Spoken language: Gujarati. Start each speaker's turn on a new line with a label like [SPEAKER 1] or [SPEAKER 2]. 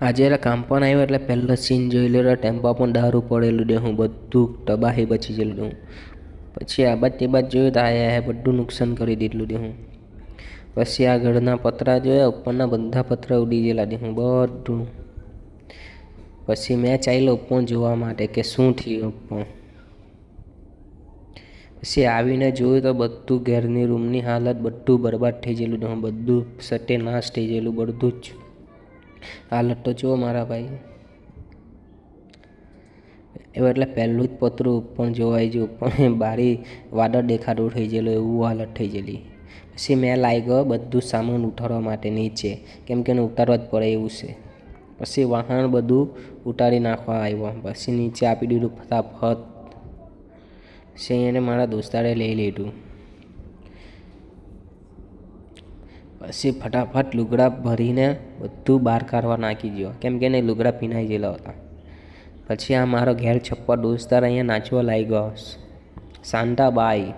[SPEAKER 1] આજે એટલે કામ પણ આવ્યો એટલે પહેલો સીન જોઈ લેલો ટેમ્પો પણ દારૂ પડેલું દે હું બધું તબાહી બચી ગયેલું હું. પછી આ બાદ તે બાદ જોયું તો આયા બધું નુકસાન કરી દીધેલું દે હું. પછી ઘરના પતરા જોયા, ઉપરના બધા પતરા ઉડી ગયેલા દે હું બધું. પછી મેં ચાલ્યો ઉપર જોવા માટે કે શું થયું ઉપર પછી આવીને જોયું તો બધું ઘેરની રૂમની હાલત બધું બરબાદ થઈ ગયેલું બધું સત્યનાશ થઈ ગયેલું બધું જ. હાલત તો જુઓ મારા ભાઈ. એવું એટલે પહેલું જ પતરું પણ જોવાઈ ગયું, પણ બારી વાદળ દેખાડું થઈ ગયેલું એવું હાલત થઈ ગયેલી. પછી મેં લાગ્યો બધું સામાન ઉઠાડવા માટે નીચે, કેમ કે એને ઉતારવા જ પડે એવું છે. પછી વાહન બધું ઉતારી નાખવા આવ્યો, પછી નીચે આપી દીધું ફટાફટ. પછી એને મારા દોસ્તારે લઈ લીધું. પછી ફટાફટ લુગડા ભરીને બધું બહાર કાઢવા નાખી ગયો કેમ કે એને લુગડા પીનાઈ ગયેલા હતા. પછી આ મારો ઘેર છપ્પા દોસ્તાર અહીંયા નાચવા લાગ્યો. શાંતાબાઈ